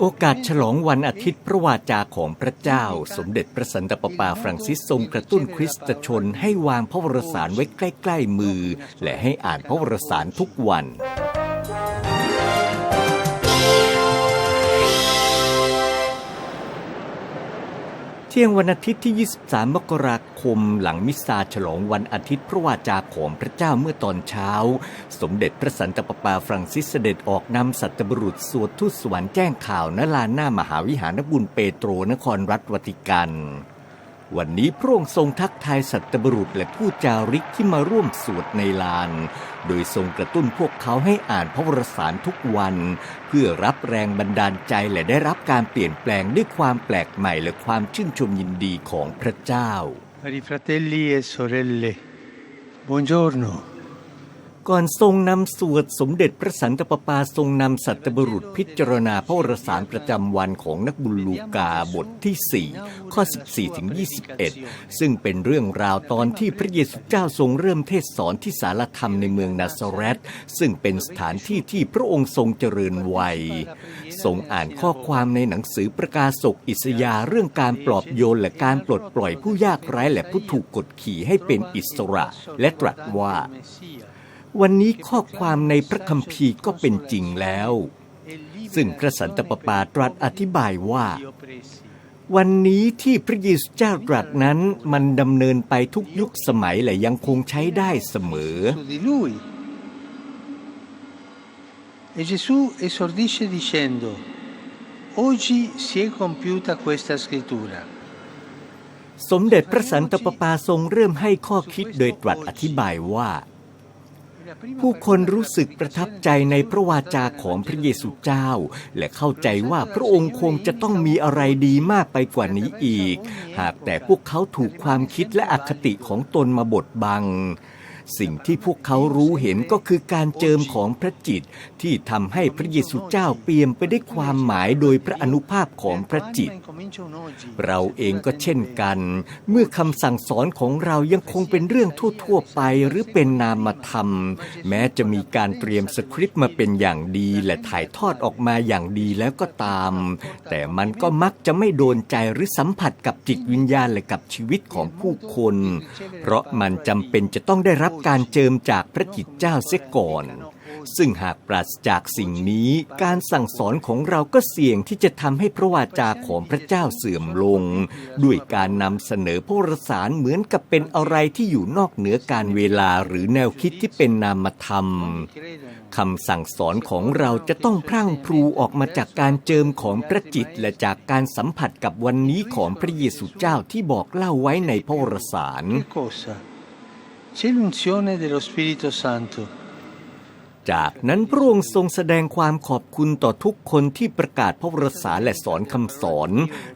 โอกาสฉลองวันอาทิตย์พระวาจาของพระเจ้า สมเด็จพระสันตะปาปาฟรังซิสทรงกระตุ้นคริสตชนให้วางพระวรสารไว้ใกล้ ๆ มือ และให้อ่านพระวรสารทุกวัน ที่ยงวันอาทิตย์ที่ 23 มกราคม หลังมิสซาฉลองวันอาทิตย์พระวาจาของพระเจ้าเมื่อตอนเช้า สมเด็จพระสันตะปาปาฟรังซิสเสด็จออกนำสัตบุรุษสวดทูตสวรรค์แจ้งข่าวณลานหน้ามหาวิหารบุญเปโตรนครรัฐวติกัน วันนี้พระองค์ทรงทักทายสัตบุรุษและผู้จาริกที่มาร่วมสวดในลาน โดยทรงกระตุ้นพวกเขาให้อ่านพระวรสารทุกวัน เพื่อรับแรงบันดาลใจและได้รับการเปลี่ยนแปลงด้วยความแปลกใหม่และความชื่นชมยินดีของพระเจ้า Cari fratelli e sorelle, buongiorno. ก่อนทรงนำสวดสมเด็จพระสันตะปาปาทรงนำสัตบุรุษพิจารณาพระวรสารประจำวันของนักบุญลูกาบทที่ 4 ข้อ 14ถึง21 ซึ่งเป็นเรื่องราวตอนที่พระเยซูเจ้าทรงเริ่มเทศสอนที่สารธรรมในเมืองนาซาเรตซึ่งเป็นสถานที่ที่พระองค์ทรงเจริญวัย ทรงอ่านข้อความในหนังสือประกาศกอิสยาเรื่องการปลอบโยนและการปลดปล่อยผู้ยากไร้และผู้ถูกกดขี่ให้เป็นอิสระ และตรัสว่า วันนี้ข้อความในพระคัมภีร์ก็เป็นจริงแล้ว ซึ่งพระสันตะปาปาตรัสอธิบายว่า วันนี้ที่พระเยซูเจ้าตรัสนั้นมันดำเนินไปทุกยุคสมัยและยังคงใช้ได้เสมอ Su di lui. E Gesù esordisce dicendo, oggi si è compiuta questa scrittura. สมเด็จพระสันตะปาปาทรงเริ่มให้ข้อคิดโดยตรัสอธิบายว่า ผู้คนรู้สึกประทับใจในพระวาจาของพระเยซูเจ้า และเข้าใจว่าพระองค์คงจะต้องมีอะไรดีมากไปกว่านี้อีก หากแต่พวกเขาถูกความคิดและอคติของตนมาบดบัง สิ่งที่พวกเขารู้เห็นก็คือการเจิมของพระจิต ที่ทำให้พระเยซูเจ้าเปี่ยมไปได้วยความหมายโดยพระอนุภาพของพระจิต เราเองก็เช่นกัน เมื่อคำสั่งสอนของเรายังคงเป็นเรื่องทั่วๆไปหรือเป็นนามธรรม แม้จะมีการเตรียมสคริปต์มาเป็นอย่างดีและถ่ายทอดออกมาอย่างดีแล้วก็ตาม แต่มันก็มักจะไม่โดนใจหรือสัมผัสกับจิตวิญญาณและกับชีวิตของผู้คน เพราะมันจำเป็นจะต้องได้รับการเจิมจากพระจิตเจ้าเสียก่อน ซึ่งหากปราศจากสิ่งนี้ การสั่งสอนของเราก็เสี่ยงที่จะทำให้พระวาจาของพระเจ้าเสื่อมลง ด้วยการนำเสนอพระวรสารเหมือนกับเป็นอะไรที่อยู่นอกเหนือการเวลาหรือแนวคิดที่เป็นนามธรรมคำสั่งสอนของเราจะต้องพรั่งพรูออกมาจากการเจิมของพระจิตและจากการสัมผัสกับวันนี้ของพระเยซูเจ้าที่บอกเล่าไว้ในพระวรสาร จากนั้นพระองค์ทรงแสดงความขอบคุณต่อทุกคนที่ประกาศพระวรสารและสอนคำสอน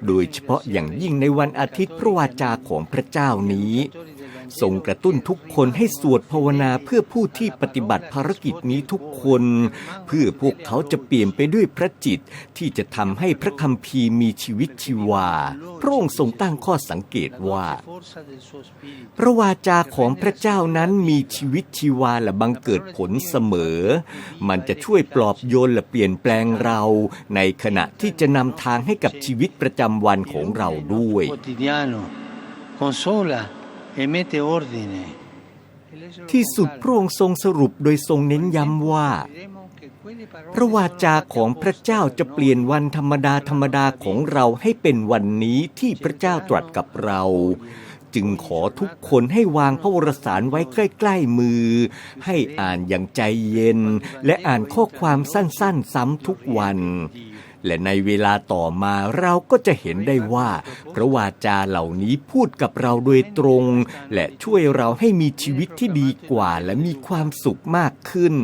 โดยเฉพาะอย่างยิ่งในวันอาทิตย์พระวาจาของพระเจ้านี้ ทรงกระตุ้นทุกคนให้สวดภาวนาเพื่อผู้ที่ปฏิบัติภารกิจนี้ทุกคน เพื่อพวกเขาจะเปลี่ยนไปด้วยพระจิตที่จะทำให้พระคัมภีร์มีชีวิตชีวา พระองค์ทรงตั้งข้อสังเกตว่า พระวาจาของพระเจ้านั้นมีชีวิตชีวาและบังเกิดผลเสมอ มันจะช่วยปลอบโยนและเปลี่ยนแปลงเรา ในขณะที่จะนำทางให้กับชีวิตประจำวันของเราด้วย consola. ที่สุดพระองค์ทรงสรุปโดยทรงเน้นย้ำว่า พระวาจาของพระเจ้าจะเปลี่ยนวันธรรมดาธรรมดาของเราให้เป็นวันนี้ที่พระเจ้าตรัสกับเรา จึงขอทุกคนให้วางพระวรสารไว้ใกล้ ๆ มือ ให้อ่านอย่างใจเย็น และอ่านข้อความสั้นๆ ซ้ำทุกวัน และในเวลาต่อมาเราก็จะเห็นได้ว่าพระวาจาเหล่านี้พูดกับเราโดยตรง และช่วยเราให้มีชีวิตที่ดีกว่าและมีความสุขมากขึ้น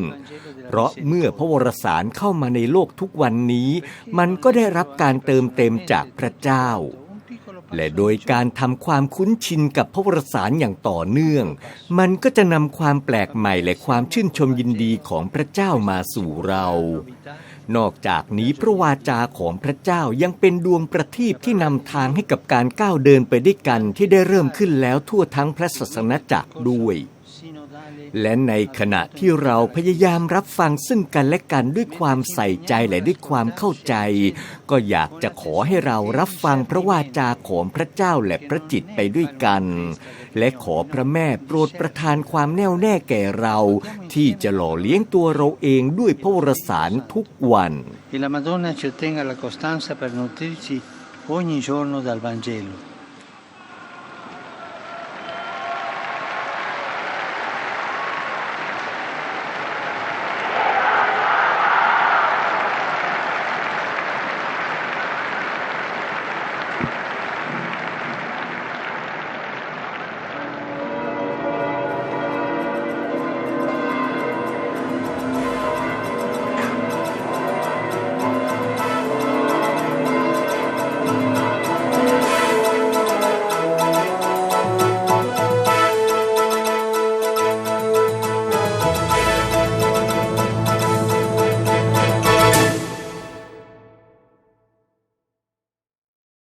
เพราะเมื่อพระวรสารเข้ามาในโลกทุกวันนี้ มันก็ได้รับการเติมเต็มจากพระเจ้า และโดยการทำความคุ้นชินกับพระวรสารอย่างต่อเนื่อง มันก็จะนำความแปลกใหม่และความชื่นชมยินดีของพระเจ้ามาสู่เรา นอกจากนี้พระวาจาของพระเจ้ายังเป็นดวงประทีปที่นำทางให้กับการก้าวเดินไปด้วยกันที่ได้เริ่มขึ้นแล้วทั่วทั้งพระศาสนจักรด้วย และในขณะที่เราพยายามรับฟังซึ่งกันและกันด้วยความใส่ใจและด้วยความเข้าใจ ก็อยากจะขอให้เรารับฟังพระวาจาของพระเจ้าและพระจิตไปด้วยกัน และขอพระแม่โปรดประทานความแน่วแน่แก่เรา ที่จะหล่อเลี้ยงตัวเราเองด้วยพระวรสารทุกวัน E la Madonna ci ottenga la costanza per nutrirci ogni giorno dal Vangelo.